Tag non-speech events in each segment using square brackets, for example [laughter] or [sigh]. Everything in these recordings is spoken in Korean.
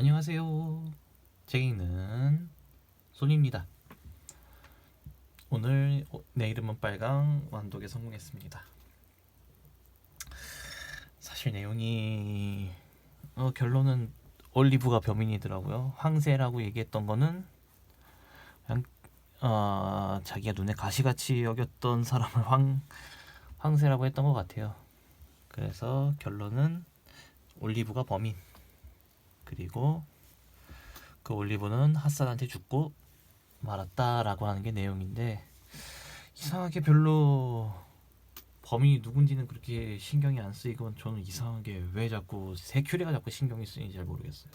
안녕하세요. 책 읽는 손입니다. 오늘 어, 내 이름은 빨강 완독에 성공했습니다. 사실 내용이 어, 결론은 올리브가 범인이더라고요. 황새라고 얘기했던 거는 그냥 어, 자기가 눈에 가시같이 여겼던 사람을 황 황새라고 했던 것 같아요. 그래서 결론은 올리브가 범인. 그리고 그 올리브는 핫산한테 죽고 말았다라고 하는 게 내용인데 이상하게 별로 범인이 누군지는 그렇게 신경이 안 쓰이고 저는 이상하게 왜 자꾸 세큐레가 자꾸 신경이 쓰이는지 잘 모르겠어요.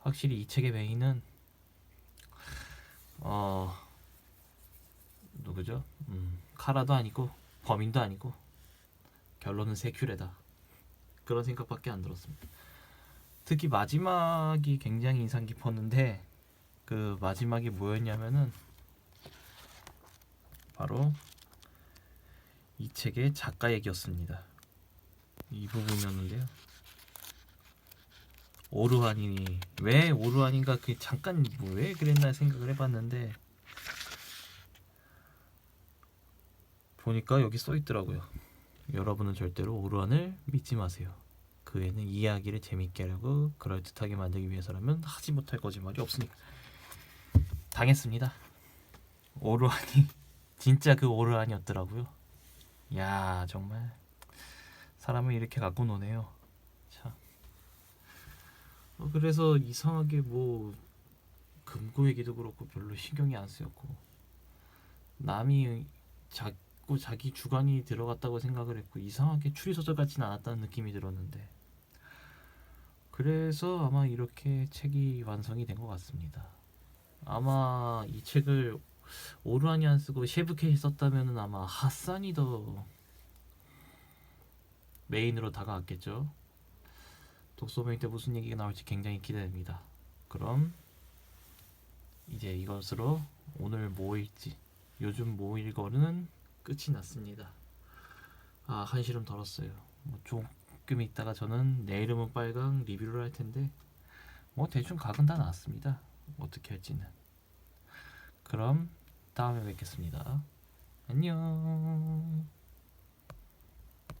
확실히 이 책의 메인은 어 누구죠? 음, 카라도 아니고 범인도 아니고 결론은 세큐레다. 그런 생각밖에 안 들었습니다. 특히 마지막이 굉장히 인상 깊었는데 그 마지막이 뭐였냐면은 바로 이 책의 작가 얘기였습니다. 이 부분이었는데요. 오르환이 왜 오르환인가 그 잠깐 뭐 왜 그랬나 생각을 해봤는데 보니까 여기 써 있더라고요. 여러분은 절대로 오르환을 믿지 마세요. 그 애는 이야기를 재밌게 하려고 그럴듯하게 만들기 위해서라면 하지 못할 거짓말이 없으니까 당했습니다. 오르안이 [laughs] 진짜 그 오르안이었더라고요. 야 정말 사람을 이렇게 갖고 노네요. 참. 어, 그래서 이상하게 뭐 금고 얘기도 그렇고 별로 신경이 안 쓰였고 남이 자꾸 자기 주관이 들어갔다고 생각을 했고 이상하게 추리소설 같지는 않았다는 느낌이 들었는데 그래서 아마 이렇게 책이 완성이 된 것 같습니다. 아마 이 책을 오르안이 안 쓰고 셰브케이 썼다면은 아마 핫산이 더 메인으로 다가왔겠죠. 독서모임 때 무슨 얘기가 나올지 굉장히 기대됩니다. 그럼 이제 이것으로 오늘 뭐 읽지 요즘 뭐 읽어는 끝이 났습니다. 아 한시름 덜었어요. 뭐 조금 있다가 저는 내 이름은 빨강 리뷰를 할 텐데 뭐 대충 각은 다 나왔습니다. 어떻게 할지는. 그럼 다음에 뵙겠습니다. 안녕.